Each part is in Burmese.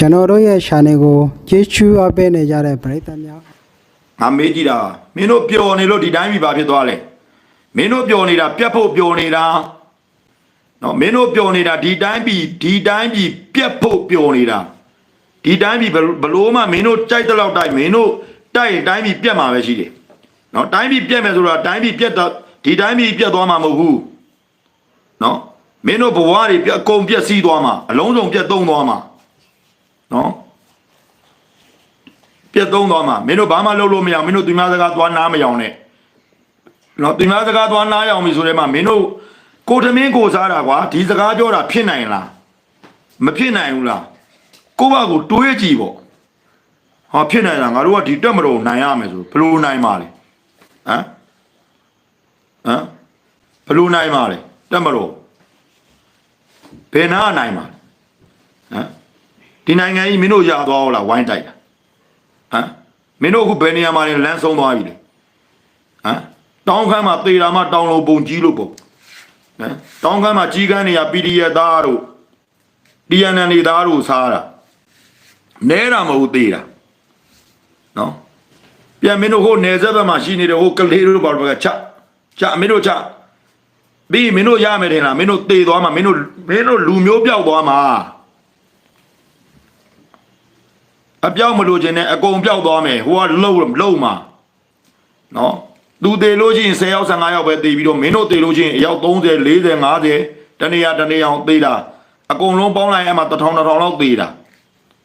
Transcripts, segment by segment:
ကျွန်တော်တို့ရဲ့ channel ကိုကျေးဇူးအပ်ပေးနေကြတဲ့ပရိသတ်များငါမေးကြည့်တာမင်းတို့ပျော်နေလို့ဒီတိုင်းပြီဘာဖြစ်သွားလဲမင်းတို့ပျော်နေတာပြတ်ဖို့ပျော်နေတာနော်မင်းတို့ပျော်နေတာဒီတိုင်းပြီဒီတိုင်းပြီပြတ်ဖို့ပျော်နေတာဒီတိုင်းပြီဘယ်ဘလို့မှမင်းတို့ကြိုက်တဲ့လောက်တိုက်မင်းတို့တိုက်ရင်တိုင်းပြီပြတ်မှာပဲရှိတယ်နော်တိုင်းပြီပြတ်မယ်ဆိုတော့တိုင်းပြီပြတ်တော့ဒီတိုင်းပြီပြတ်သွားမှာမဟုတ်ဘူးနော်မင်းတို့ဘဝတွေပြတ်အကုန်ပြတ်စည်းသွားမှာအလုံးစုံပြတ်သုံးသွားမှာ နော်ပြတ်သုံးသွားမှာမင်းတို့ဘာမှလုပ်လို့မရအောင်မင်းတို့သူများစကားသွားနားမရောင်နဲ့နော်သူများစကားသွားနားရောင်ပြီဆိုတဲ့မှာမင်းတို့ကိုသမင်းကိုစားတာကွာဒီစကားပြောတာဖြစ်နိုင်လားမဖြစ်နိုင်ဘူးလားကိုယ့်ဘကိုတွေးကြည့်ပေါ့ဟာဖြစ်နိုင်လားငါတို့ကဒီတက်မတော်နိုင်ရမယ်ဆိုဘယ်လိုနိုင်မှာလဲဟမ်ဟမ်ဘယ်လိုနိုင်မှာလဲတက်မတော်ဘယ်နာနိုင်မှာလဲဟမ် ဒီနိုင်ငံကြီးမင်းတို့ရသွားအောင်လားဝိုင်းတိုက်တာဟမ်မင်းတို့အခုဘယ်နေရာမှာလဲလမ်းဆုံးသွားပြီလေဟမ်တောင်းခမ်းမှာသေတာမှတောင်းလို့ပုံကြီးလို့ပုံဟမ်တောင်းခမ်းမှာကြီးကန်းနေရ PDF သားတို့ DNN နေသားတို့စားတာနဲတာမဟုတ်သေးတာနော်ပြန်မင်းတို့ဟိုနေဆက်ဘက်မှာရှိနေတဲ့ဟိုကလေးတို့ဘာလို့ကချချမင်းတို့ချပြီးမင်းတို့ရမယ်ထင်လားမင်းတို့သေသွားမှာမင်းတို့မင်းတို့လူမျိုးပြောက်သွားမှာ အပြောက်မလို့ခြင်းနဲ့အကုန်ပြောက်သွားမယ်ဟိုကလှုပ်လှုပ်မှာနော်သူသေးလို့ရှိရင်10ယောက်15ယောက်ပဲသေပြီးတော့မင်းတို့သေလို့ရှိရင်အယောက်30 40 50တနေရာတနေရာအောင်သေတာအကုန်လုံးပေါင်းလိုက်အမှ1000 2000လောက်သေတာ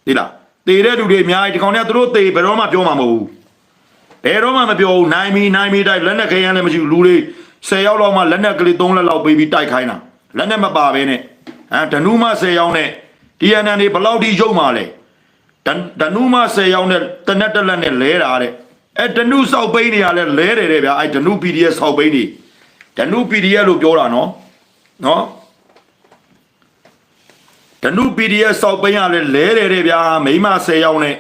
သိလားသေတဲ့လူတွေအများကြီးဒီကောင်တွေကသူတို့သေဘယ်တော့မှပြောမှာမဟုတ်ဘူးဘယ်တော့မှမပြောဘူးနိုင်မီနိုင်မီတိုက်လက်နဲ့ခရမ်းလည်းမရှိဘူးလူတွေ10ယောက်လောက်မှလက်နဲ့ကလေး3လက်လောက်ပေးပြီးတိုက်ခိုင်းတာလက်နဲ့မပါဘဲနဲ့ဟမ်ဓနုမ10ယောက်နဲ့ TNN တွေဘယ်လောက်ထိရုပ်မှာလဲ တန်တနုမ10ရောင်းနဲ့တနက်တက်လက်နဲ့လဲတာတဲ့အဲတနုစောက်ပိန်းနေရလဲလဲတယ်တဲ့ဗျာအဲတနု PDF စောက်ပိန်းနေတနု PDF လို့ပြောတာနော်နော်တနု PDF စောက်ပိန်းရလဲလဲတယ်တဲ့ဗျာမိမ10ရောင်းနဲ့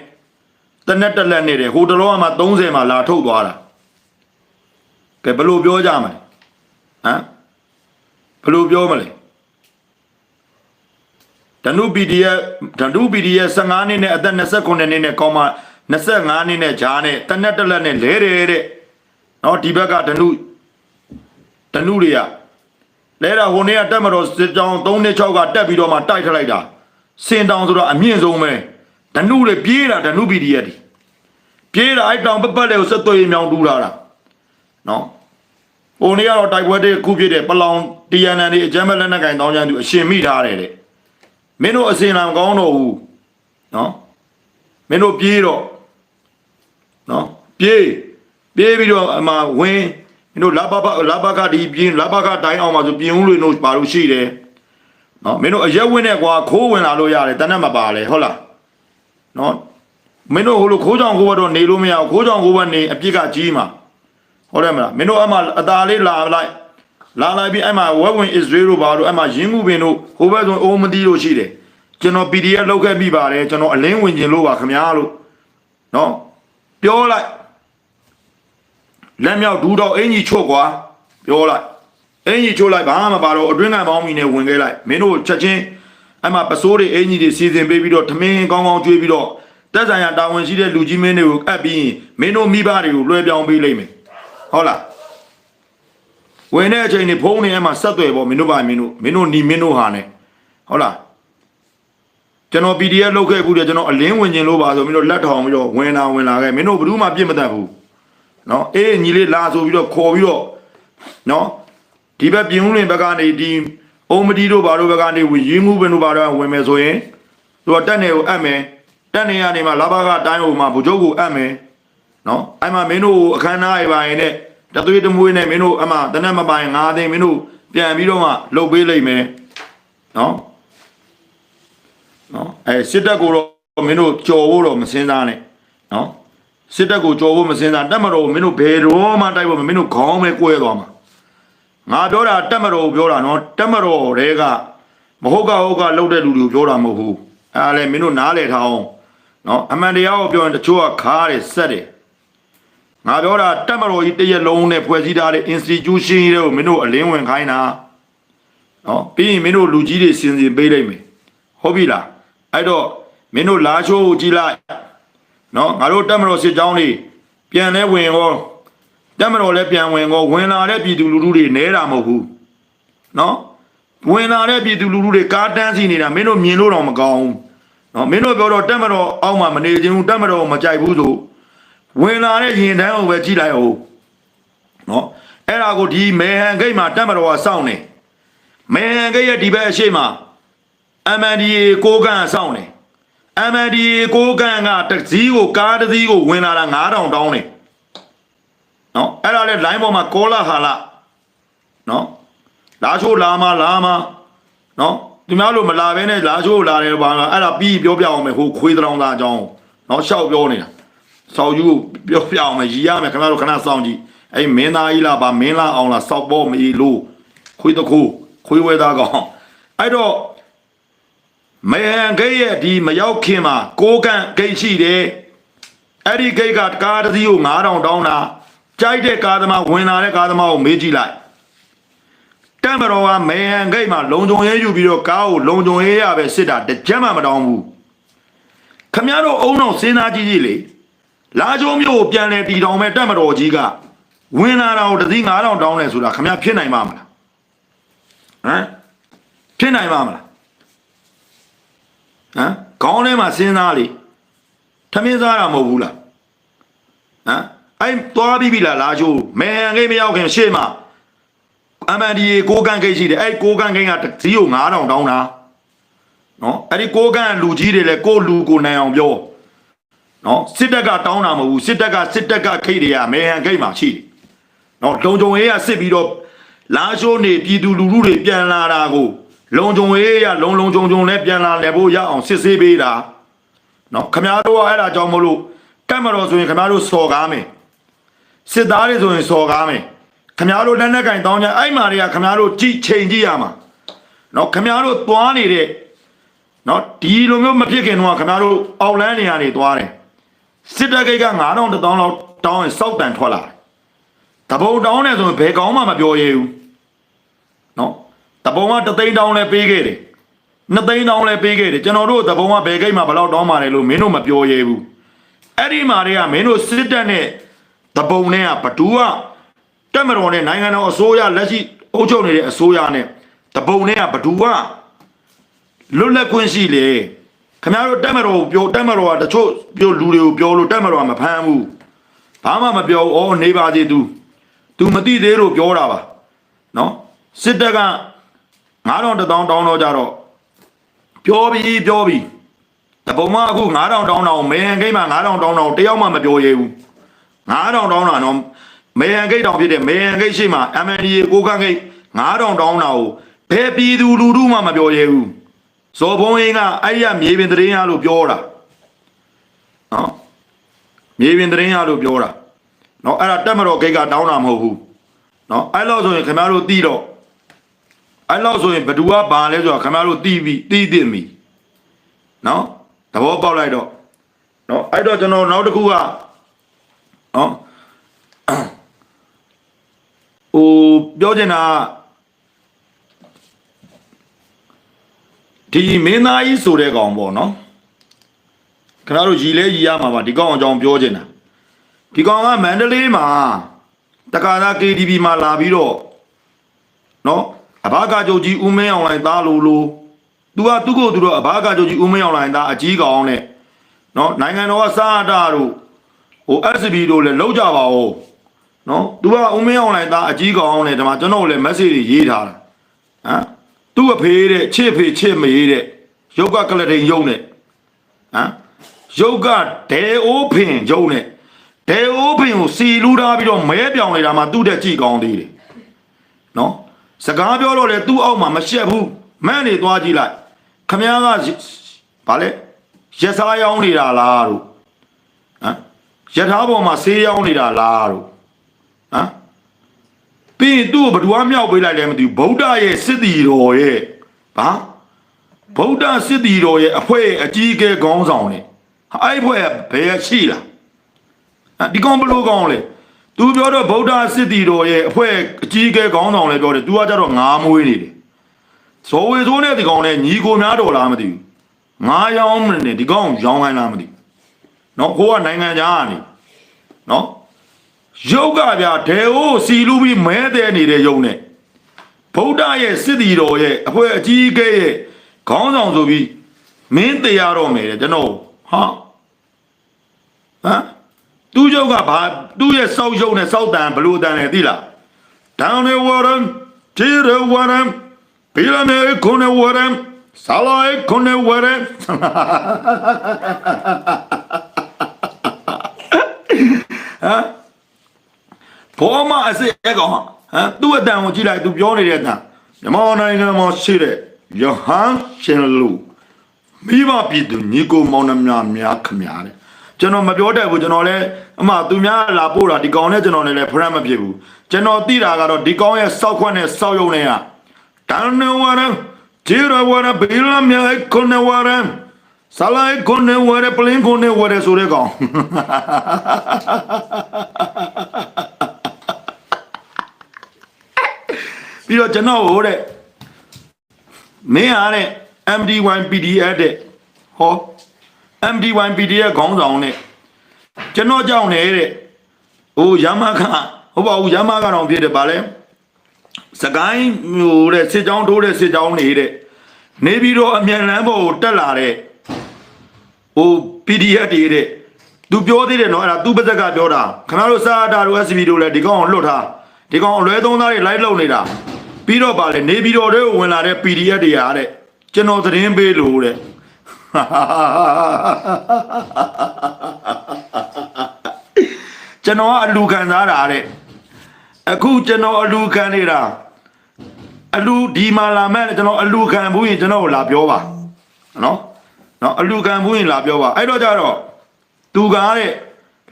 တနက်တက်လက်နဲ့တယ်ဟိုတလောကမှ30မှာလာထုတ်သွားတာကဲဘယ်လိုပြောကြမလဲဟမ်ဘယ်လိုပြောမလဲ ဓနု PDF ဓနု PDF 15နှစ်နဲ့အသက်29နှစ်နဲ့ကောင်းမ25နှစ်နဲ့ဂျားနဲ့တနက်တလက်နဲ့လဲတယ်တဲ့နော်ဒီဘက်ကဓနုဓနုတွေကလဲတာဟိုနေ့ကတက်မတော်စစ်ကြောင်း3နှစ်6ကတက်ပြီးတော့မှတိုက်ထလိုက်တာစင်တောင်ဆိုတော့အမြင့်ဆုံးပဲဓနုတွေပြေးတာဓနု PDF တွေပြေးတာအဲ့တောင်ပတ်ပတ်တွေကိုဆက်သွေးမြောင်တူလာတာနော်ဟိုနေ့ကတော့တိုက်ပွဲတွေခုဖြစ်တဲ့ပလောင်တရားနံတွေအကြမ်းဖက်လက်နက်ကင်တောင်းချမ်းသူအရှင်မိထားတယ်တဲ့ မင်းတို့အစင်လာမကောင်းတော့ဘူးနော်မင်းတို့ပြေးတော့နော်ပြေးပြေးပြီးတော့အမဝင်းမင်းတို့လာဘဘလာဘကဒီပြင်းလာဘကတိုင်းအောင်မှာဆိုပြင်းဦးလို့တို့ပါလို့ရှိတယ်နော်မင်းတို့အရက်ဝင်နဲ့ကွာခိုးဝင်လာလို့ရတယ်တနက်မပါလေဟုတ်လားနော်မင်းတို့ဟိုလိုခိုးကြောင်ခိုးဘတော့နေလို့မရဘူးခိုးကြောင်ခိုးဘနေအပြစ်ကကြီးမှာဟုတ်တယ်မလားမင်းတို့အမအตาလေးလာလိုက် လာလိုက်ပြီးအဲ့မှာဝက်ဝင်အစ္စရေးတို့ဘာလို့အဲ့မှာရင်းမှုပင်တို့ဟိုဘက်ဆိုအိုးမတီးတို့ရှိတယ်ကျွန်တော် PDF လောက်ခဲ့ပြီပါတယ်ကျွန်တော်အလင်းဝင်ခြင်းလို့ပါခင်ဗျာလို့နော်ပြောလိုက်လက်မြောက်ဒူးတော့အင်ကြီးချွတ်ကွာပြောလိုက်အင်ကြီးချွတ်လိုက်ဘာမှမပါတော့အတွင်းကပေါင်းမီနဲ့ဝင်ခဲ့လိုက်မင်းတို့ချက်ချင်းအဲ့မှာပစိုးတွေအင်ကြီးတွေစီစဉ်ပေးပြီးတော့ထမင်းကောင်းကောင်းကျွေးပြီးတော့တက်ဆိုင်ရာတာဝန်ရှိတဲ့လူကြီးမင်းတွေကိုအပ်ပြီးမင်းတို့မိဘတွေကိုလွှဲပြောင်းပေးလိုက်မယ်ဟုတ်လား ဝင်တဲ့အချိန်นี่ဖုန်းနေအမှဆက်သွယ်ပေါ့မင်းတို့ပါမင်းတို့မင်းတို့ညီမင်းတို့ဟာနဲ့ဟုတ်လားကျွန်တော် PDF လောက်ခဲ့ဘူးတယ်ကျွန်တော်အလင်းဝင်ခြင်းလို့ပါဆိုမင်းတို့လက်ထောင်ပြီးတော့ဝင်လာဝင်လာခဲ့မင်းတို့ဘယ်သူမှပြစ်မတတ်ဘူးเนาะအေးညီလေးလာဆိုပြီးတော့ခေါ်ပြီးတော့เนาะဒီဘက်ပြင်ဦးလင်ဘက်ကနေဒီအုံမတီတို့ဘာတို့ဘက်ကနေဝင်ရင်းမှုဘယ်တို့ဘာတို့ဝင်မယ်ဆိုရင်သူကတက်နေကိုအပ်မယ်တက်နေရနေမှာလာဘကတိုင်းဟိုမှာဗိုလ်ချုပ်ကိုအပ်မယ် နော်အဲ့မှာမင်းတို့အခမ်းအနားရပါရင်နဲ့ တသွေးတမွေးနဲ့မင်းတို့အမှတနက်မပိုင်၅သိန်းမင်းတို့ပြန်ပြီးတော့မှလှုပ်ပေးလိုက်မယ်နော်နော်အဲစစ်တပ်ကိုတော့မင်းတို့ကြော်ဖို့တော့မစင်းစားနဲ့နော်စစ်တပ်ကိုကြော်ဖို့မစင်းစားတက်မတော်မင်းတို့ဘယ်တော့မှတိုက်ဖို့မင်းတို့ခေါင်းပဲကွဲသွားမှာငါပြောတာတက်မတော်ကိုပြောတာနော်တက်မတော်တွေကမဟုတ်ကဟုတ်ကလှုပ်တဲ့လူတွေကိုပြောတာမဟုတ်ဘူးအဲဒါလည်းမင်းတို့နားလည်ထားအောင်နော်အမှန်တရားကိုပြောရင်တချို့ကခါတယ်ဆက်တယ် ငါပြောတာတက်မတော်ကြီးတရက်လုံးနဲ့ဖွဲ့စည်းထားတဲ့ institution တွေကိုမင်းတို့အလင်းဝင်ခိုင်းတာနော်ပြီးရင်မင်းတို့လူကြီးတွေစင်စင်ပေးလိုက်မယ်ဟုတ်ပြီလားအဲ့တော့မင်းတို့လာချိုးကိုကြည်လိုက်နော်ငါတို့တက်မတော်စစ်ကြောင်းတွေပြန်လဲဝင်ရောတက်မတော်လည်းပြန်ဝင်ရောဝင်လာတဲ့ပြည်သူလူထုတွေနဲတာမဟုတ်ဘူးနော်ဝင်လာတဲ့ပြည်သူလူထုတွေကားတန်းစီနေတာမင်းတို့မြင်လို့တော့မကောင်းဘူးနော်မင်းတို့ပြောတော့တက်မတော်အောက်မှာမနေခြင်းဘူးတက်မတော်ကိုမကြိုက်ဘူးဆို ဝင်လာတဲ့ရင်တန်းကိုပဲကြည့်လိုက်အောင်နော်အဲ့ဒါကိုဒီမေဟန်ဂိတ်မှာတက်မတော်ကစောင့်နေမေဟန်ဂိတ်ရဲ့ဒီဘက်အရှိမ MNDA ကိုကန်စောင့်နေ MNDA ကိုကန်ကတစည်းကိုကားတစ်စီးကိုဝင်လာတာ9000တောင်းနေနော်အဲ့ဒါလဲ line ပေါ်မှာကောလာဟာလာနော်လာချိုးလာမလာမနော်ဒီများလို့မလာဘဲနဲ့လာချိုးလာတယ်ဘာလဲအဲ့ဒါပြီးပြောပြအောင်မယ်ဟိုခွေးတောင်သားအကြောင်းနော်ရှောက်ပြောနေတာ ဆောက်ယူပြောပြအောင်မယ်ရီရမယ်ခင်ဗျားတို့ခဏစောင့်ကြည့်အဲ့မင်းသားကြီးလားဗာမင်းလားအောင်လားစောက်ပေါ်မီလို့ခွေးတခုခွေးဝဲသားကောင်အဲ့တော့မယံဂိတ်ရဲ့ဒီမရောက်ခင်မှာကိုကန့်ဂိတ်ရှိတယ်အဲ့ဒီဂိတ်ကကားတစ်စီးကို9000တောင်းတာကြိုက်တဲ့ကားသမားဝင်လာတဲ့ကားသမားကိုမေးကြည့်လိုက်တမ်ဘရောကမယံဂိတ်မှာလုံခြုံရေးယူပြီးတော့ကားကိုလုံခြုံရေးရပဲစစ်တာတစ်ချက်မှမတောင်းဘူးခမရတို့အုံအောင်စဉ်းစားကြည့်ကြည့်လေ လာကြုံမျိုးကိုပြန်လဲတီတောင်မဲ့တမ်ဘရောကြီးကဝင်လာတာကိုတစ်စီး9000တောင်းလဲဆိုတာခမရဖြစ်နိုင်မှာမလားဟမ်ဖြစ်နိုင်မှာမလားဟမ်ခေါင်းထဲမှာစဉ်းစားလေထမင်းစားတာမဟုတ်ဘူးလားဟမ်အဲ့သွားပြီးပြီလားလာချိုးမဲဟန်ကိတ်မရောက်ခင်ရှေ့မှာ MNDA ကိုကန်ကိတ်ရှိတယ်အဲ့ကိုကန်ကိတ်ကတစ်စီးကို9000တောင်းတာနော်အဲ့ဒီကိုကန်လူကြီးတွေလည်းကိုလူကိုနိုင်အောင်ပြော နော်စစ်တပ်ကတောင်းတာမဟုတ်ဘူးစစ်တပ်ကစစ်တပ်ကခိတ်တွေကမဲဟန်ကိတ်မှာရှိတယ်နော်လုံခြုံရေးကစစ်ပြီးတော့လာချိုးနေပြည်သူလူထုတွေပြန်လာတာကိုလုံခြုံရေးရလုံလုံခြုံခြုံနဲ့ပြန်လာလည်ဖို့ရအောင်စစ်ဆေးပေးတာနော်ခမားတို့ကအဲ့ဒါကြောင့်မလို့ကတ်မတော်ဆိုရင်ခမားတို့စော်ကားမယ်စစ်သားတွေဆိုရင်စော်ကားမယ်ခမားတို့လက်နက်ကင်တောင်းကြအဲ့မာတွေကခမားတို့ကြည့်ချိန်ကြည့်ရမှာနော်ခမားတို့သွားနေတဲ့နော်ဒီလိုမျိုးမဖြစ်ခင်တော့ခမားတို့အောက်လန်းနေရာနေသွားတယ် စစ်တပ်ကိတ်က9000တောင်းလောက်တောင်းရင်စောက်တန်ထွက်လာတယ်တပုံတောင်းနေဆိုရင်ဘယ်ကောင်းမှမပြောရဘူးနော်တပုံကတသိန်းတောင်းလဲပေးခဲ့တယ်နှစ်သိန်းတောင်းလဲပေးခဲ့တယ်ကျွန်တော်တို့တပုံကဘယ်ကိတ်မှာဘယ်လောက်တောင်းပါလဲလို့မင်းတို့မပြောရဲဘူးအဲ့ဒီမှာတွေကမင်းတို့စစ်တပ်နဲ့တပုံနဲ့ကဘသူကတက်မတော်နဲ့နိုင်ငံတော်အစိုးရလက်ရှိအုပ်ချုပ်နေတဲ့အစိုးရနဲ့တပုံနဲ့ကဘသူကလွတ်လပ်ခွင့်ရှိလေ ခင်ဗျားတို့တက်မတော်ကိုပြောတက်မတော်ကတချို့ပြောလူတွေကိုပြောလို့တက်မတော်ကမဖမ်းဘူးဘာမှမပြောဘူးဩနေပါသေး तू तू မသိသေးလို့ပြောတာပါနော်စစ်တပ်က9000တောင်းတောင်းတော့ကြတော့ပြောပြီးပြောပြီးတပုံမအခု9000တောင်းတောင်းမေဟန်ဂိတ်မှာ9000တောင်းတောင်းတယောက်မှမပြောရဲဘူး9000တောင်းတာတော့မေဟန်ဂိတ်တောင်ဖြစ်တဲ့မေဟန်ဂိတ်ရှိမှာ MNDA ကိုကန့်ဂိတ်9000တောင်းတာကိုဘယ်ပြည်သူလူထုမှမပြောရဲဘူး ဇော်ဘုံအင်းကအဲ့ရမြေပြင်တရင်ရလို့ပြောတာနော်မြေပြင်တရင်ရလို့ပြောတာနော်အဲ့ဒါတက်မတော်ဂိတ်ကတောင်းတာမဟုတ်ဘူးနော်အဲ့လောက်ဆိုရင်ခင်ဗျားတို့တီးတော့အဲ့လောက်ဆိုရင်ဘသူကဘာလဲဆိုတော့ခင်ဗျားတို့တီးပြီးတီးသိမီနော်သဘောပေါက်လိုက်တော့နော်အဲ့တော့ကျွန်တော်နောက်တစ်ခုကနော်ဟိုပြောချင်တာက ဒီမင်းသားကြီးဆိုတဲ့ကောင်ပေါ့နော်ခင်ဗျားတို့ရီလဲရီရမှာပါဒီကောင်အကြောင်းပြောချင်တာဒီကောင်ကမန္တလေးမှာတက္ကသာ KTV မှာလာပြီးတော့နော်အဘာကကြုတ်ကြီးဦးမင်းအောင်လိုင်းသားလို့လို့ तू ကသူ့ကိုသူတော့အဘာကကြုတ်ကြီးဦးမင်းအောင်လိုင်းသားအကြီးကောင်နဲ့နော်နိုင်ငံတော်ကစားအတာတို့ဟို SB တို့လည်းလောက်ကြပါဦးနော် तू ကဦးမင်းအောင်လိုင်းသားအကြီးကောင်နဲ့ဒီမှာကျွန်တော်လည်း message တွေရေးထားတာဟမ် သူ့အဖေတဲ့ချစ်ဖေချစ်မေးတဲ့ရုပ်ကကလတိန်ရုံနဲ့ဟမ်ရုပ်ကဒဲအိုးဖင်ရုံနဲ့ဒေအိုးဖင်ကိုစီလူးထားပြီးတော့မဲပြောင်နေတာမှသူ့တက်ကြည့်ကောင်းသေးတယ်နော်စကားပြောတော့လေသူ့အောက်မှာမရှက်ဘူးမန့်နေသွားကြည့်လိုက်ခမည်းကဗာလဲရက်စားရောင်းနေတာလားတို့ဟမ်ရထားပေါ်မှာဆေးရောင်းနေတာလားတို့ဟမ် ပြီးရင်သူ့ကိုဘယ်သူမှမြောက်ပေးလိုက်လဲမသိဘူးဗုဒ္ဓရဲ့စစ်တီတော်ရဲ့ဘာဗုဒ္ဓစစ်တီတော်ရဲ့အဖွဲအကြီးအကဲခေါင်းဆောင်နဲ့အဲ့ဒီဖွဲကဘယ်ရှိလား อ่ะဒီကောင်ဘလို့ကောင်လဲ तू ပြောတော့ဗုဒ္ဓစစ်တီတော်ရဲ့အဖွဲ့အကြီးအကဲခေါင်းဆောင်လဲပြောတယ် तू ကကြတော့ငားမွေးနေတယ်ဇော်ဝေဆိုးနဲ့ဒီကောင်နဲ့ညီကိုများတော်လားမသိဘူး ငါရောင်းမနေဒီကောင်ရောင်းခိုင်းလားမသိနော်ဟိုကနိုင်ငံခြားကနေနော် ရုပ်ကဗျာဒေဟိုစီလူပြီးမဲတဲ့နေတဲ့ယုံနဲ့ဗုဒ္ဓရဲ့စစ်တီတော်ရဲ့အဖွဲအကြီးအကဲရဲ့ခေါင်းဆောင်ဆိုပြီးမင်းတရားတော်မယ်တဲ့ကျွန်တော်ဟာဟမ်သူ့ရုပ်ကဘာသူ့ရဲ့စောက်ရုပ်နဲ့စောက်တန်ဘလို့တန်လဲသိလား down the water to the water ဘီလမေခွန် water ဆလာခွန် water ဘောမအစစ်အကောင်ဟမ်သူ့အတန်ကိုကြည့်လိုက်သူပြောနေတဲ့အတန်မြန်မာနိုင်ငံမှာရှိတဲ့ယဟန်ရှင်လူမိဘပြည်သူညီကိုမောင်နှမများခမများတဲ့ကျွန်တော်မပြောတတ်ဘူးကျွန်တော်လည်းအမှသူများလာပို့တာဒီကောင်နဲ့ကျွန်တော်လည်းဖရမ်းမဖြစ်ဘူးကျွန်တော်သိတာကတော့ဒီကောင်ရဲ့စောက်ခွက်နဲ့စောက်ယုံနဲ့ကတန်နဝရဂျီရဝရဘီလမြေခွန်နဝရဆလိုက်ခွန်နဝရပလင်းခွန်နဝရဆိုတဲ့ကောင် ပြီးတော့ကျွန်တော်ဟိုတဲ့မင်းအားတဲ့ MD1 PDF တဲ့ဟော MD1 PDF ခေါင်းဆောင်နဲ့ကျွန်တော်ကြောင့်နေတဲ့ဟိုရမခဟုတ်ပါဘူးရမကတော့ဖြစ်တယ်ဗာလဲစကိုင်းဟိုတဲ့စစ်ကြောင်းထိုးတဲ့စစ်ကြောင်းနေတဲ့နေပြီးတော့အမြန်လန်းပေါ်ကိုတက်လာတဲ့ဟို PDF တွေတဲ့သူပြောသေးတယ်နော်အဲ့ဒါသူပါဇက်ကပြောတာခင်ဗျားတို့စာအတာတို့ SCP တို့လည်းဒီကောင်ကိုလွတ်ထားဒီကောင်အလွဲသုံးသားတွေလိုက်လုံနေတာ ပြီးတော့ပါလေနေပြီးတော့တွေကိုဝင်လာတဲ့ PDF တွေရာတဲ့ကျွန်တော်သတင်းပေးလို့တဲ့ကျွန်တော်ကအလူခံစားတာတဲ့အခုကျွန်တော်အလူခံနေတာအလူဒီမှာလာမဲ့ကျွန်တော်အလူခံဘူးရင်ကျွန်တော်ကိုလာပြောပါနော်နော်အလူခံဘူးရင်လာပြောပါအဲ့တော့ကြတော့သူကားတဲ့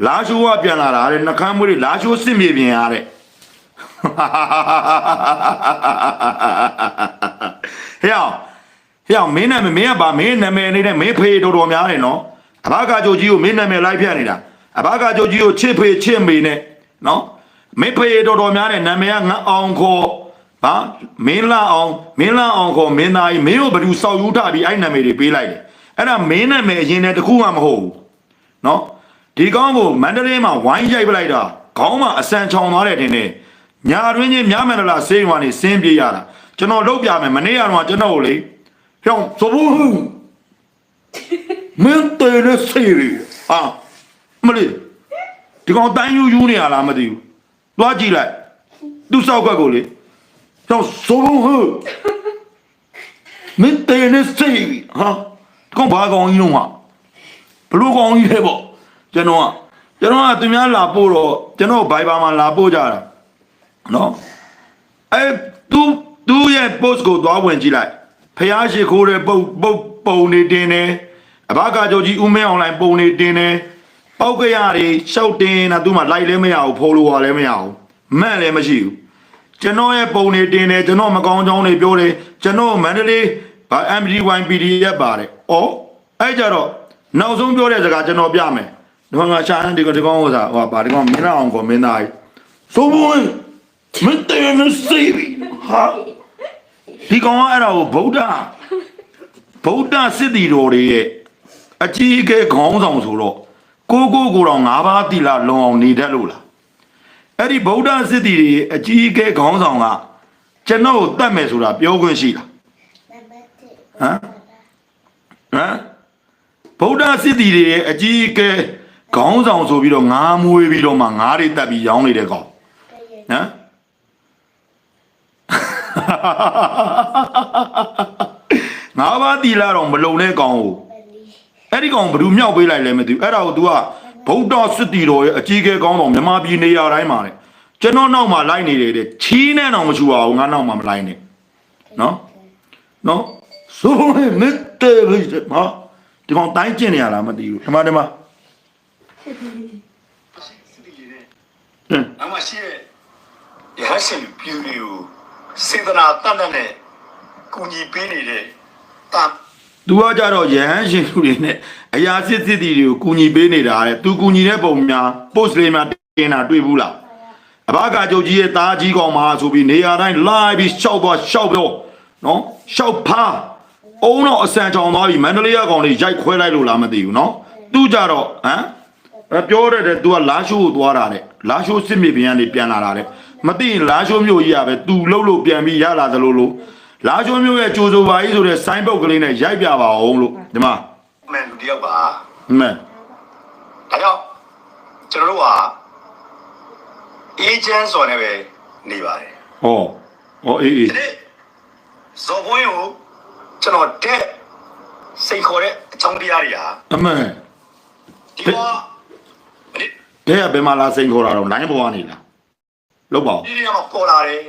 လာရှိုးကပြန်လာတာတဲ့နှကမ်းမွေးတွေလာရှိုးစစ်မြေပြင်ရတဲ့ ဟဲ့အောင်ဟဲ့အောင်မင်းနာမည်မင်းကပါမင်းနာမည်နေတဲ့မင်းဖေးတော်တော်များတယ်နော်အဘကာကြိုကြီးကိုမင်းနာမည်လိုက်ပြနေတာအဘကာကြိုကြီးကိုချစ်ဖေးချစ်မေနဲ့နော်မင်းဖေးတော်တော်များတဲ့နာမည်ကငါအောင်ခေါ်ဟာမင်းလာအောင်မင်းလာအောင်ခေါ်မင်းသားကြီးမင်းကိုဘယ်သူစောက်ယူထားပြီးအဲ့နာမည်တွေပေးလိုက်တယ်အဲ့ဒါမင်းနာမည်အရင်နဲ့တခုမှမဟုတ်ဘူးနော်ဒီကောင်းကိုမန္တလေးမှာဝိုင်းရိုက်ပလိုက်တာခေါင်းမှာအစံချောင်သွားတယ်တင်တယ် ညာတွင်းချင်းမြမန္တလာစေးရွာနေစင်းပြေးရတာကျွန်တော်လုပ်ပြမယ်မနေ့ကတော့ကျွန်တော်ကိုလေပြောင်းသဘောဟုမင်းတေနဲ့စေးရီဟာမလေးဒီကောင်တန်းယူယူနေရလားမသိဘူးသွားကြည့်လိုက်သူ့စောက်ခွက်ကိုလေပြောင်းသဘောဟုမင်းတေနဲ့စေးရီဟာဒီကောင်ဘာကောင်ကြီးလုံးဟာဘလူကောင်ကြီးလဲပေါ့ကျွန်တော်ကကျွန်တော်ကသူများလာပို့တော့ကျွန်တော်ဘိုင်ဘာမှာလာပို့ကြတာ နော်အဲသူသူရဲ့ post ကိုသွားဝင်ကြည့်လိုက်ဖះရှိခိုးတဲ့ပုံပုံပုံနေတင်တယ်အဘကကြိုကြီးဦးမဲအွန်လိုင်းပုံနေတင်တယ်ပောက်ကရတွေရှောက်တင်တာသူမှလိုက်လည်းမရဘူးဖိုးလို့ရလည်းမရဘူးမန့်လည်းမရှိဘူးကျွန်တော်ရဲ့ပုံနေတင်တယ်ကျွန်တော်မကောင်းကြောင်းတွေပြောတယ်ကျွန်တော်မန္တလေးဗာ MD1 PDF ပါတယ်ဩအဲ့ကြတော့နောက်ဆုံးပြောတဲ့စကားကျွန်တော်ပြမယ်ဒီမှာရှာနေဒီကဒီကောင်ဟိုစားဟိုပါဒီကောင်မင်းအောင်ကိုမင်းသားကြီးသို့ဘုံ မင်းတေမစီဘီဟာဒီကောင်ကအဲ့ဒါကိုဗုဒ္ဓဗုဒ္ဓစစ်တီတော်တွေရဲ့အကြီးအကဲခေါင်းဆောင်ဆိုတော့ကိုကိုကိုတော်၅ပါးတိလာလုံအောင်နေတတ်လို့လားအဲ့ဒီဗုဒ္ဓစစ်တီတွေရဲ့အကြီးအကဲခေါင်းဆောင်ကကျွန်တော်ကိုတတ်မယ်ဆိုတာပြောခွင့်ရှိလားဟမ်ဟမ်ဗုဒ္ဓစစ်တီတွေရဲ့အကြီးအကဲခေါင်းဆောင်ဆိုပြီးတော့ငါးမွေးပြီးတော့မှငါးတွေတက်ပြီးရောင်းနေတဲ့ကောင်ဟမ် ငါးပါးတီလာတော့မလုံတဲ့ကောင်ကိုအဲ့ဒီကောင်ဘယ်သူမြောက်ပေးလိုက်လဲမသိဘူးအဲ့ဒါကို तू ကဗုဒ္ဓစစ်တီတော်ရဲ့အကြီးအကဲကောင်းတော်မြန်မာပြည်နေရာတိုင်းမှာလေကျွန်တော်နောက်မှာလိုက်နေတယ်တဲ့ချီးနဲ့တော့မချူပါဘူးငါနောက်မှာမလိုက်နဲ့နော်နော်ဆိုရင်မစ်တေဘီဟာဒီကောင်တိုင်းကျင်နေရလားမသိဘူးဒီမှာဒီမှာဟင်းအမရှိရဲ့ရဟရှင်ပြည်သူတွေကို စေတနာတတ်တတ်နဲ့ကူညီပေးနေတဲ့တာသူကကြတော့ယဟန်ရှင်သူတွေနဲ့အရာစစ်စစ်တီတွေကိုကူညီပေးနေတာတဲ့သူကူညီတဲ့ပုံများ post လေးများတင်တာတွေ့ဘူးလားအဘကကြုတ်ကြီးရဲ့သားကြီးကောင်မှာဆိုပြီးနေရာတိုင်း live ပြီးရှောက်သွားရှောက်တော့နော်ရှောက်ဖားအုံတော့အစံချောင်သွားပြီမန္တလေးကကောင်လေးရိုက်ခွဲလိုက်လို့လားမသိဘူးနော်သူကြတော့ဟမ်အဲ့ပြောရတဲ့ तू ကလာရှိုးကိုသွားတာတဲ့လာရှိုးစစ်မြေပြင်ကနေပြန်လာတာတဲ့ မသိရင်လာရှိုးမြို့ကြီးကပဲ तू လှုပ်လို့ပြန်ပြီးရလာသလိုလိုလာရှိုးမြို့ရဲ့ကြိုးစိုးပါကြီးဆိုတဲ့ဆိုင်းပုတ်ကလေးနဲ့ရိုက်ပြပါအောင်လို့ဒီမှာမှန်လူတယောက်ပါမှန်ဒါကြောင့်ကျွန်တော်တို့ကအေဂျင့်ဆိုနေပဲနေပါတယ်ဟောဟောအေးအေးဒီနေ့ဇော်ဘွင်းကိုကျွန်တော်တဲ့စိတ်ခေါ်တဲ့အကြောင်းတရားတွေဟာအမှန်ဒီတော့ဒီကဲကဘယ်မှာလာစိန်ခေါ်တာတော့လိုင်းပေါ်ကနေလား လောက်ပါဦးဒီနေရာမှာပေါ်လာတယ်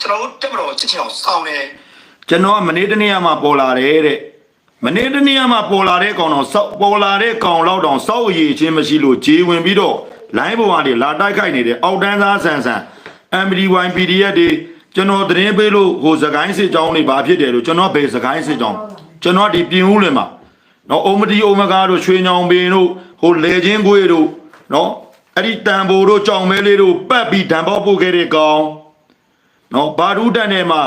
ကျွန်တော်တို့တက်မတော်ချစ်ချင်အောင်စောင်းတယ်ကျွန်တော်ကမနေ့တနေ့မှပေါ်လာတယ်တဲ့မနေ့တနေ့မှပေါ်လာတဲ့ကောင်တော့စောက်ပေါ်လာတဲ့ကောင်လောက်တောင်စောက်ရည်ချင်းမရှိလို့ဂျေဝင်ပြီးတော့လိုင်းပေါ်ကနေလာတိုက်ခိုက်နေတဲ့အောက်တန်းသားဆန်ဆန် MDY PDF တွေကျွန်တော်သတင်းပေးလို့ဟိုစကိုင်းစစ်ကြောင်းတွေဘာဖြစ်တယ်လို့ကျွန်တော်ဘယ်စကိုင်းစစ်ကြောင်းကျွန်တော်ဒီပြင်ဦးလွင်မှာနော်အုံမတီအုံမကားတို့ရွှေညောင်ပင်တို့ဟိုလေချင်းကွေးတို့နော် အဲ့ဒီတန်ဘိုတို့ကြောင်မဲလေးတို့ပတ်ပြီးဓာန်ပေါက်ပို့ခဲ့တဲ့ကောင်နော်ဘာဒူးတန်ထဲမှာ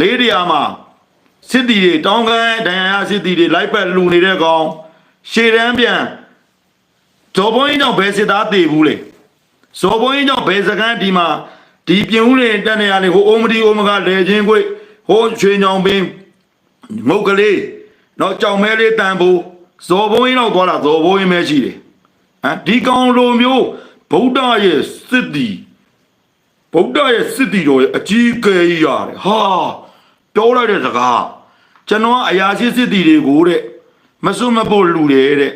လေးတရာမှာစစ်တီတွေတောင်းကန်းဒဏ်ရာရစစ်တီတွေလိုက်ပတ်လူနေတဲ့ကောင်ရှေ့တန်းပြန်ဇော်ဘုန်းကြီးကြောင့်ဘယ်စစ်သားတည်ဘူးလေဇော်ဘုန်းကြီးကြောင့်ဘယ်စကန်းဒီမှာဒီပြင်ဦးလေတက်နေရလေဟိုအိုမဒီအိုမကလေချင်းခွေဟိုရွှေညောင်ပင်ငုတ်ကလေးတော့ကြောင်မဲလေးတန်ဖို့ဇော်ဘုန်းကြီးတော့သွားတာဇော်ဘုန်းကြီးပဲရှိတယ် ဟမ်ဒီကောင်လိုမျိုးဗုဒ္ဓရဲ့စစ်တီဗုဒ္ဓရဲ့စစ်တီတော်ရဲ့အကြီးအကဲကြီးရတယ်ဟာပြောလိုက်တဲ့စကားကျွန်တော်ကအရာရှိစစ်တီတွေကိုတဲ့မစွတ်မဖို့လူတယ်တဲ့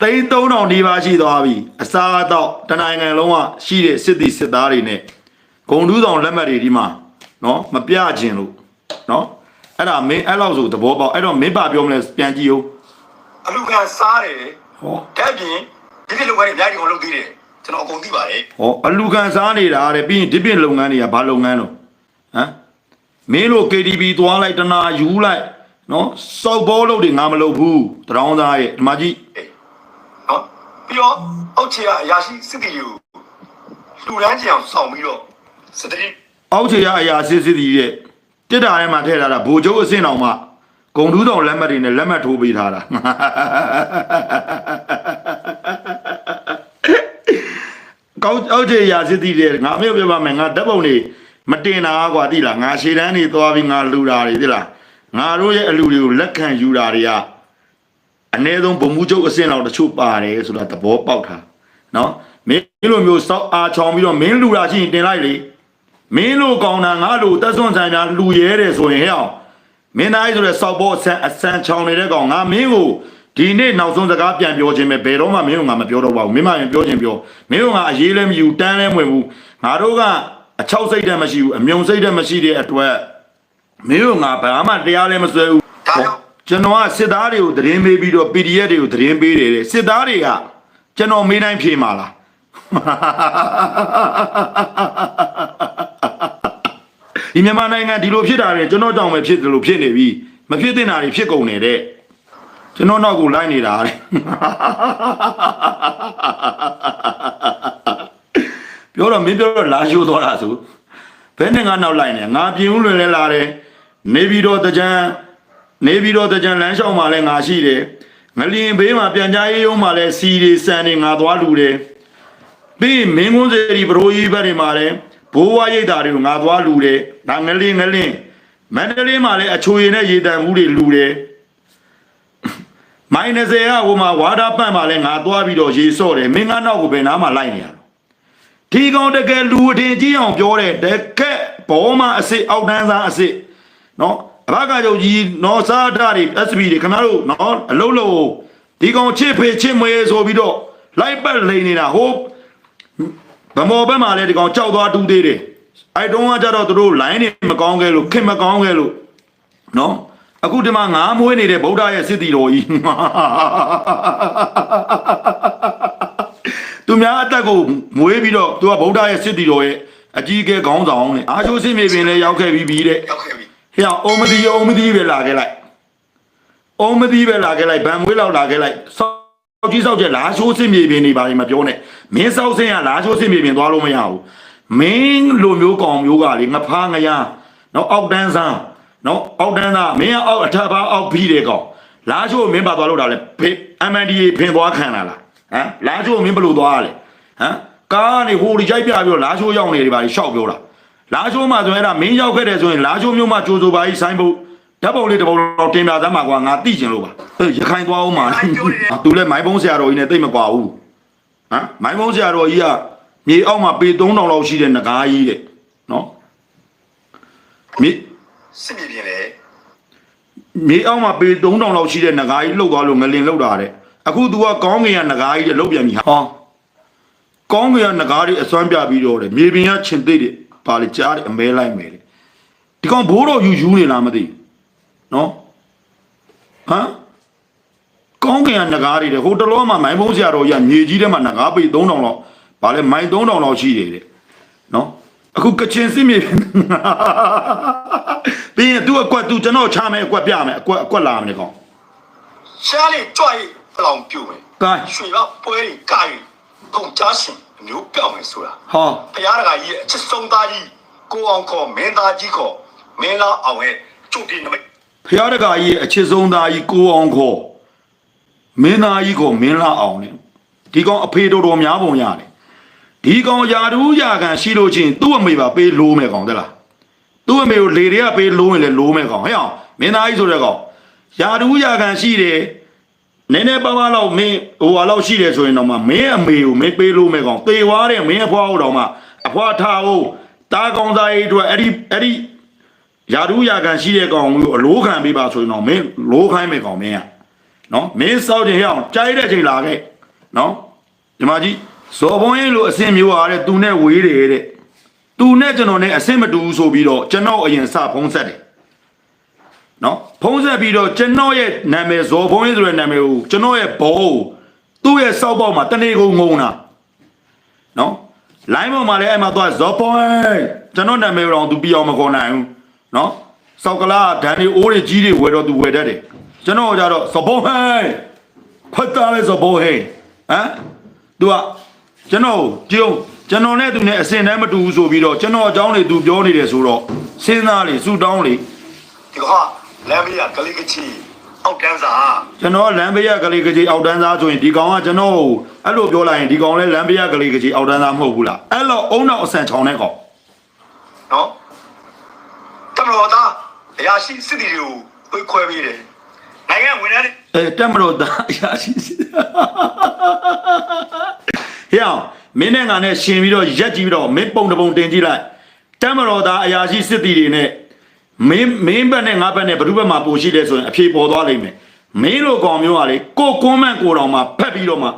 သိန်း3000ဒီပါရှိသွားပြီအစားအတော့တနိုင်ငံလုံးကရှိတဲ့စစ်တီစစ်သားတွေနဲ့ဂုံတူးဆောင်လက်မှတ်တွေဒီမှာနော်မပြခြင်းလို့နော် အဲ့ဒါမင်းအဲ့လောက်ဆိုသဘောပေါက်အဲ့တော့မင်းပါပြောမလဲပြန်ကြည့်ဦးအလူခံစားတယ်ဟောတက်ပြင်ဒီပြလုပ်ငန်းတွေအများကြီးအောင်လုပ်သေးတယ်ကျွန်တော်အကုန်သိပါတယ်ဟောအလူခံစားနေတာတဲ့ပြီးရင်ဒီပြင်လုပ်ငန်းတွေကဘာလုပ်ငန်းတော့ဟမ်မင်းတို့ KTV သွားလိုက်တနာယူလိုက်နော်စောက်ဘောလုပ်တွေငါမလုပ်ဘူးတရောင်းသားရဲ့ဒီမှာကြည့်နော်ပြီးတော့အောက်ခြေကအရာရှိစစ်တီကိုလူရန်ကြအောင်စောင့်ပြီးတော့စစ်တီအောက်ခြေရအရာစစ်စစ်တီရဲ့ တစ်တာထဲမှာထည့်ထားတာဘိုလ်ချုပ်အဆင့်တော်မှာဂုံတူးတော်လက်မှတ်တွေနဲ့လက်မှတ်ထိုးပေးထားတာကောက်အောက်ခြေရာစစ်တီတဲ့ငါမျိုးပြပါမယ်ငါဓာတ်ပုံနေမတင်တာကွာသိလားငါရှေ့တန်းနေသွားပြီးငါလူတာတွေသိလားငါတို့ရဲ့အလူတွေကိုလက်ခံယူတာတွေကအ ਨੇ ဆုံးဗမှုချုပ်အဆင့်တော်တချို့ပါတယ်ဆိုတာသဘောပေါက်တာနော်မင်းလိုမျိုးစောက်အားချောင်ပြီးတော့မင်းလူတာရှိရင်တင်လိုက်လေ မင်းလိုကောင်းတာငါလိုတက်စွန့်ဆိုင်တာလူရဲတယ်ဆိုရင်ဟဲ့အောင်မင်းသားကြီးဆိုတဲ့စောက်ဘောအဆန်အဆန်ချောင်နေတဲ့ကောင်ငါမင်းကိုဒီနေ့နောက်ဆုံးစကားပြန်ပြောခြင်းပဲဘယ်တော့မှမင်းကငါမပြောတော့ပါဘူးမင်းမရင်ပြောခြင်းပြောမင်းကငါအရေးလည်းမယူတန်းလည်းမဝင်ဘူးငါတို့ကအချောက်စိတ်တည်းမရှိဘူးအမြုံစိတ်တည်းမရှိတဲ့အတွက်မင်းကငါဘာမှတရားလည်းမစွဲဘူးဒါကြောင့်ကျွန်တော်ကစစ်သားတွေကိုသတင်းပေးပြီးတော့ PDF တွေကိုသတင်းပေးတယ်တဲ့စစ်သားတွေကကျွန်တော်မေးတိုင်းဖြေမှာလား ဒီမြန်မာနိုင်ငံဒီလိုဖြစ်တာတွေကျွန်တော်ကြောင့်ပဲဖြစ်တယ်လို့ဖြစ်နေပြီမဖြစ်တင်တာတွေဖြစ်ကုန်နေတဲ့ကျွန်တော်နောက်ကိုလိုက်နေတာတဲ့ပြောတော့မင်းပြောတော့လာရှိုးသွားတာဆိုဘယ်နဲ့ငါနောက်လိုက်နေငါပြင်ဦးလွင်လဲလာတယ်နေပြီးတော့တကြံနေပြီးတော့တကြံလမ်းလျှောက်မှာလဲငါရှိတယ်ငလျင်ဘေးမှာပြန်ကြားရေးရုံးမှာလဲစီတွေစံတွေငါသွားလူတယ်ပြီးရင်မင်းကုန်းစေရီပရိုကြီးဘက်တွေမှာလဲ ဘိုးဝါရိတ်တာတွေကိုငါသွားလူတယ်ဒါငလျင်ငလျင်မန္တလေးမှာလဲအချိုရည်နဲ့ရေတံမှုတွေလူတယ်မိုင်း20ကဟိုမှာဝါဒပန့်မှာလဲငါသွားပြီးတော့ရေစော့တယ်မင်းကနောက်ကိုဘယ်နားမှာလိုက်နေရလဲဒီကောင်တကယ်လူအထင်ကြီးအောင်ပြောတယ်တကက်ဘောမအစ်စ်အောက်တန်းစားအစ်စ်နော်အဘကကြောင့်ကြီးနော်စားဓာတ်တွေ SB တွေခင်ဗျားတို့နော်အလုံးလုံးဒီကောင်ချစ်ဖေချစ်မွေဆိုပြီးတော့လိုက်ပတ်လိန်နေတာဟို ဗမော်ဘက်မှာလည်းဒီကောင်ကြောက်သွားတူးသေးတယ်အဲ့တုန်းကကြတော့သူတို့ line တွေမကောင်းခဲ့လို့ခင်မကောင်းခဲ့လို့နော်အခုဒီမှာငါးမွေးနေတဲ့ဗုဒ္ဓရဲ့စစ်တီတော်ကြီးသူများအသက်ကိုမွေးပြီးတော့သူကဗုဒ္ဓရဲ့စစ်တီတော်ရဲ့အကြီးအကဲခေါင်းဆောင်နဲ့အာချိုးစစ်မြေပြင်လည်းရောက်ခဲ့ပြီးပြီတဲ့ရောက်ခဲ့ပြီဟဲ့အောင်မဒီအောင်မဒီပဲလာခဲ့လိုက်အောင်မဒီပဲလာခဲ့လိုက်ဗန်မွေးလောက်လာခဲ့လိုက်စော က်ကြီးစောက်ချက်လာချိုးစစ်မြေပြင်နေပါလိမ့်မပြောနဲ့မင်းစောက်စင်းကလာချိုးစစ်မြေပြင်သွားလို့မရဘူးမင်းလိုမျိုးကောင်မျိုးကလေငဖားငရနော်အောက်တန်းစားနော်အောက်တန်းသားမင်းကအောက်အထက်ဘာအောက်ပြီးတယ်ကောင်လာချိုးမင်းပါသွားလို့တာလေဖေ MNDA ဖင်သွားခံလာလားဟမ်လာချိုးမင်းဘယ်လိုသွားရလဲဟမ်ကားကနေဟိုဒီကြိုက်ပြပြီးတော့လာချိုးရောက်နေတယ်ပါရှောက်ပြောတာလာချိုးမှဆိုရင်အဲ့ဒါမင်းရောက်ခဲ့တယ်ဆိုရင်လာချိုးမျိုးမှကြိုးစိုးပါကြီးဆိုင်ဖို့ ဓာတ်ပုံလေးတစ်ပုံတော့တင်ပြသမ်းမှာကွာငါသိကျင်လို့ပါဟဲ့ရခိုင်သွားအောင်ပါသူလည်းမိုင်းပုံးဆရာတော်ကြီးနဲ့တိတ်မကွာဘူးဟမ်မိုင်းမုံဆရာတော်ကြီးကမြေအောက်မှာပေ3000လောက်ရှိတဲ့ငကားကြီးတဲ့နော်မြေစစ်မြေပြင်လေမြေအောက်မှာပေ3000လောက်ရှိတဲ့ငကားကြီးလှုပ်သွားလို့ငလင်လှုပ်တာတဲ့အခု तू ကကောင်းငင်ကငကားကြီးတဲ့လှုပ်ပြန်ပြီဟာကောင်းငင်ကငကားကြီးအစွမ်းပြပြီးတော့တဲ့မြေပြင်ကချင်သိတဲ့ပါလေကြားတယ်အမဲလိုက်မယ်တဲ့ဒီကောင်ဘိုးတော်ယူယူနေလားမသိဘူး နော်ဟမ်ကောင်းကင်ကငကားတွေတဲ့ဟိုတလောမှာမိုင်းဖုံးဆရာတော်ကြီးကမြေကြီးထဲမှာငကားပေ3000လောက်ဗာလဲမိုင်း3000လောက်ရှိတယ်တဲ့နော်အခုကချင်စစ်မြေပြီးရင် तू အကွက် तू ကျွန်တော်ချမယ်အကွက်ပြမယ်အကွက်အကွက်လာမယ်ကောင်ရှားလေးကြွိုက်ဘလောင်ပြုတ်မယ်ကဲရွှေကပွဲကြီးကရင်ကုန်ကြရှင်အမျိုးပြောင်းမယ်ဆိုတာဟောဘုရားတကာကြီးရဲ့အချစ်ဆုံးသားကြီးကိုအောင်ခေါ်မင်းသားကြီးခေါ်မင်းလားအောင်ရဲ့ကျုပ်ဒီနမိတ် ဖျားတကာကြီးရဲ့အချစ်ဆုံးသားကြီးကိုအောင်ခေါ်မင်းသားကြီးကိုမင်းလာအောင်နဲ့ဒီကောင်အဖေတော်တော်များပုံရတယ်ဒီကောင်ယာတူးယာခံရှိလို့ချင်းသူ့အမေပါပေးလို့မယ်ကောင်တဲ့လားသူ့အမေကိုလေတွေကပေးလုံးရင်လည်းလုံးမဲ့ကောင်ဟဲ့အောင်မင်းသားကြီးဆိုတဲ့ကောင်ယာတူးယာခံရှိတယ်နည်းနည်းပါးပါးလောက်မင်းဟိုဟာလောက်ရှိတယ်ဆိုရင်တော့မှမင်းအမေကိုမင်းပေးလို့မဲ့ကောင်သေသွားတယ်မင်းအဖွားဟုတ်တော့မှအဖွားထားဟုတ်တားကောင်သားကြီးတို့အဲ့ဒီအဲ့ဒီ ယာတူးယာခံရှိတဲ့ကောင်ကိုအလိုခံပေးပါဆိုရင်တော့မင်းလိုခိုင်းမဲ့ကောင်မင်းကနော်မင်းစောက်တယ်ဟဲ့အောင်ကြိုက်တဲ့ချိန်လာခဲ့နော်ဒီမကြီးဇော်ဘုံရင်လိုအစင်မျိုးအားတဲ့သူနဲ့ဝေးတယ်တဲ့သူနဲ့ကျွန်တော်နဲ့အဆင်မတူဘူးဆိုပြီးတော့ကျွန်တော်အရင်စဖုံးဆက်တယ်နော်ဖုံးဆက်ပြီးတော့ကျွန်တော်ရဲ့နာမည်ဇော်ဖုံးရေးဆိုတဲ့နာမည်ကိုကျွန်တော်ရဲ့ဘောကိုသူ့ရဲ့စောက်ပေါက်မှာတနေ့ကုန်ငုံတာနော်လိုင်းပေါ်မှာလည်းအဲ့မှာသွားဇော်ဖုံးရေးကျွန်တော်နာမည်တော့သူပြအောင်မခေါ်နိုင်ဘူး နော်စောက်ကလာဒန်ဒီအိုးတွေကြီးတွေဝယ်တော့သူဝယ်တတ်တယ်ကျွန်တော်ကြတော့ဇော်ဖုံးဟဲ့ဖတ်တာလေဇော်ဖုံးဟဲ့ဟမ်သူကကျွန်တော်ကြုံကျွန်တော်နဲ့သူနဲ့အစင်တမ်းမတူဘူးဆိုပြီးတော့ကျွန်တော်အကြောင်းတွေသူပြောနေတယ်ဆိုတော့စဉ်းစားလေစူတောင်းလေဒီကလမ်းမရကလေးကချီအောက်တန်းစာကျွန်တော်လမ်းဘေးရကလေးကကြီးအောက်တန်းသားဆိုရင်ဒီကောင်ကကျွန်တော်ကိုအဲ့လိုပြောလိုက်ရင်ဒီကောင်လည်းလမ်းဘေးရကလေးကကြီးအောက်တန်းသားမဟုတ်ဘူးလားအဲ့လိုအုံနောက်အဆန်ချောင်းတဲ့ကောင်နော် တမတော်သားအရာရှိစစ်တီတွေကိုခွဲခွဲပေးတယ်နိုင်ငံဝင်တဲ့အဲတက်မလို့သားအရာရှိစီဟေ့အောင်မင်းနဲ့ငါနဲ့ရှင်ပြီးတော့ရက်ကြည့်ပြီးတော့မင်းပုံတစ်ပုံတင်ကြည့်လိုက်တက်မတော်သားအရာရှိစစ်တီတွေနဲ့မင်းမင်းဘက်နဲ့ငါဘက်နဲ့ဘယ်သူဘက်မှာပိုရှိလဲဆိုရင်အဖြေပေါ်သွားလိမ့်မယ်မင်းလိုကောင်မျိုးကလေကိုကွန်းမန့်ကိုတော်မှာဖက်ပြီးတော့မှ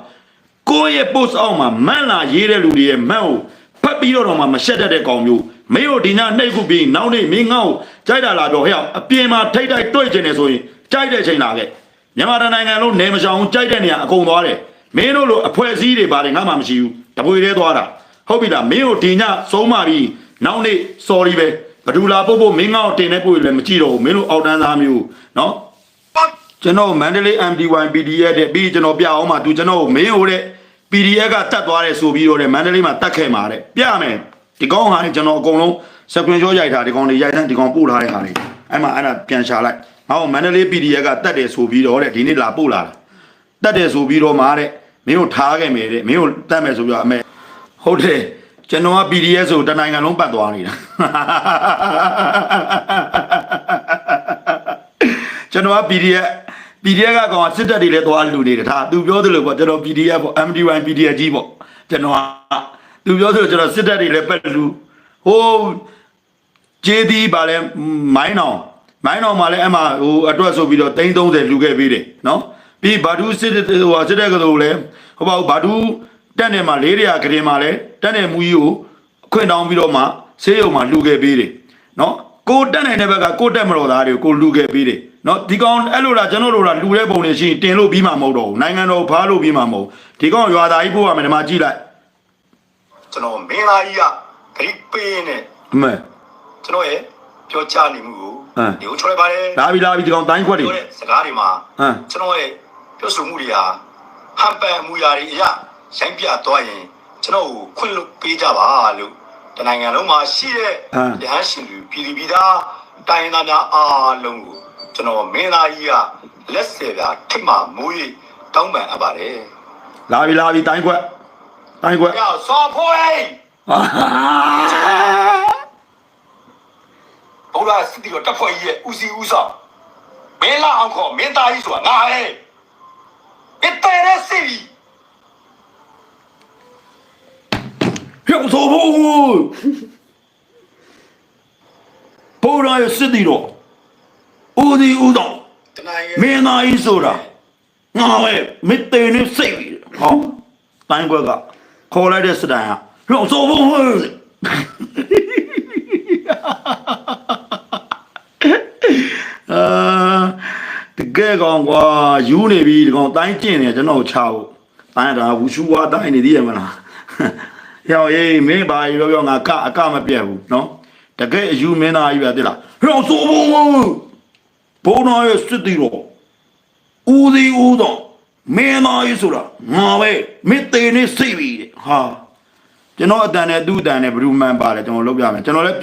ကိုယ့်ရဲ့ post အောက်မှာမန့်လာရေးတဲ့လူတွေရဲ့မန့်ကို ဖက်ပြီးတော့တော့မှမရှက်တတ်တဲ့ကောင်မျိုးမင်းတို့ဒီညနှိပ်ခုပြီးနောက်နေ့မင်းငေါ့ကိုကြိုက်တာလာတော့ဟဲ့အောင်အပြင်မှာထိတ်တိုက်တွေ့ကျင်နေဆိုရင်ကြိုက်တဲ့ချိန်လာခဲ့မြန်မာတိုင်းနိုင်ငံလုံးနေမချောင်ကြိုက်တဲ့နေရာအကုန်သွားတယ်မင်းတို့လိုအဖွဲ့အစည်းတွေပါတယ်ငါမှမရှိဘူးတပွေသေးသွားတာဟုတ်ပြီလားမင်းတို့ဒီညဆုံးမပြီးနောက်နေ့ sorry ပဲဘဒူလာပို့ဖို့မင်းငေါ့တင်နေပို့လည်းမကြည့်တော့ဘူးမင်းတို့အောက်တန်းသားမျိုးနော်ပတ်ကျွန်တော်မန္တလေး MDY PDF တဲ့ပြီးကျွန်တော်ပြအောင်မှသူကျွန်တော်ကိုမင်းဟိုတဲ့ PDF ကတတ်သွားတယ်ဆိုပြီးတော့တဲ့မန္တလေးမှာတတ်ခဲ့မှာတဲ့ပြမယ်ဒီကောင်ဟာကျွန်တော်အကုန်လုံးစကွင်ရှောရိုက်ထားဒီကောင်တွေရိုက်တဲ့ဒီကောင်ပို့ထားတဲ့ဟာတွေအဲ့မှာအဲ့ဒါပြန်ရှာလိုက်ငါ့ကိုမန္တလေး PDF ကတတ်တယ်ဆိုပြီးတော့တဲ့ဒီနေ့လာပို့လာတာတတ်တယ်ဆိုပြီးတော့မှတဲ့မင်းကိုထားခဲ့မယ်တဲ့မင်းကိုတတ်မယ်ဆိုပြီးတော့အမေဟုတ်တယ်ကျွန်တော်က PDF ဆိုတနိုင်ငံလုံးပတ်သွားနေတာကျွန်တော်က PDF PDF ကကောင်စစ်တပ်တွေလည်းသွားလူနေတယ်ဒါသူပြောသလိုပေါ့ကျွန်တော် PDF ပေါ့ MD1 PDF ကြီးပေါ့ကျွန်တော်ကသူပြောသလိုကျွန်တော်စစ်တပ်တွေလည်းပတ်လူဟိုးကျေးသီးပါလဲမိုင်းအောင်မိုင်းအောင်မှာလဲအမှဟိုအတွက်ဆိုပြီးတော့330လူခဲ့ပေးတယ်နော်ပြီးဘာဒူးစစ်တဲ့ဟိုစစ်တဲ့ကလေးလဲဟိုပါဘာဒူးတက်နေမှာ400ကရင်မှာလဲတက်နေမူကြီးကိုအခွင့်တောင်းပြီးတော့မှဆေးရုံမှာလူခဲ့ပေးတယ်နော် ကိုတက်နိုင်တဲ့ဘက်ကကိုတက်မတော်သားတွေကိုလူခဲ့ပေးတယ်နော်ဒီကောင်အဲ့လိုလားကျွန်တော်တို့လားလူတဲ့ပုံတွေရှိရင်တင်လို့ပြီးမှမဟုတ်တော့ဘူးနိုင်ငံတော်ဖားလို့ပြီးမှမဟုတ်ဒီကောင်ရွာသားကြီးပို့ရမယ်ဒီမှာကြည့်လိုက်ကျွန်တော်မင်းသားကြီးကဂရိပေးနေအမေကျွန်တော်ရဲ့ပြောချနေမှုကိုဟမ်ဒီကိုချော်လိုက်ပါတယ်လာပြီလာပြီဒီကောင်တိုင်းခွက်တွေပြောတဲ့စကားတွေမှာဟမ်ကျွန်တော်ရဲ့ပြောဆိုမှုတွေဟာဟန်ပန်မှုရာတွေအရာရိုင်းပြသွားရင်ကျွန်တော်ကိုခွင့်လို့ပေးကြပါလို့ တနိုင်ငံလုံးမှာရှိတဲ့ဟမ်ရဟန်းရှင်လူပြည်သူပြည်သားတိုင်းသားများအားလုံးကိုကျွန်တော်မင်းသားကြီးကလက်ဆယ်ပြထိမှမိုး၍တောင်းပန်အပ်ပါတယ်လာပြီလာပြီတိုင်းခွက်တိုင်းခွက်။ကြောက်စောဖိုးဟိဘုရားစစ်တီတော်တပ်ဖွဲ့ကြီးရဲ့ဦးစီးဦးဆောင်မင်းလာအောင်ခေါ်မင်းသားကြီးဆိုတာငါပဲမ င်းတဲတဲ့စီပြောဆိုဖို့ဘိုးတော်ရဲ့စစ်တီတော်ဦးဒီဦးတော်တနိုင်ငံမင်းသားကြီးဆိုတာငါပဲမစ်တေနဲ့စိတ်ပြီးဟောတိုင်းခွက်ကခေါ်လိုက်တဲ့စတိုင်ဟာပြောဆိုဖို့အာတကယ်ကောင်ကွာယူနေပြီဒီကောင်တိုင်းကျင့်နေကျွန်တော်ချဖို့တိုင်းဒါဝူရှူဝါတိုင်းနေသေးရမလား ရောက်ရေးမင်းပါရီပြောပြောငါကအကမပြတ်ဘူးနော်တကယ်အယူမင်းသားကြီးပဲတိလားပြောဆိုဖို့ဘုံတော်ရဲ့စစ်တီတော်ဦးစီးဦးတော်မင်းသားကြီးဆိုတာငါပဲမစ်သေးနေစိတ်ပြီးတဲ့ဟာကျွန်တော်အတန်နဲ့သူ့အတန်နဲ့ဘယ်သူမှန်ပါလဲကျွန်တော်လုပ်ပြမယ်ကျွန်တော်လည်းပြန်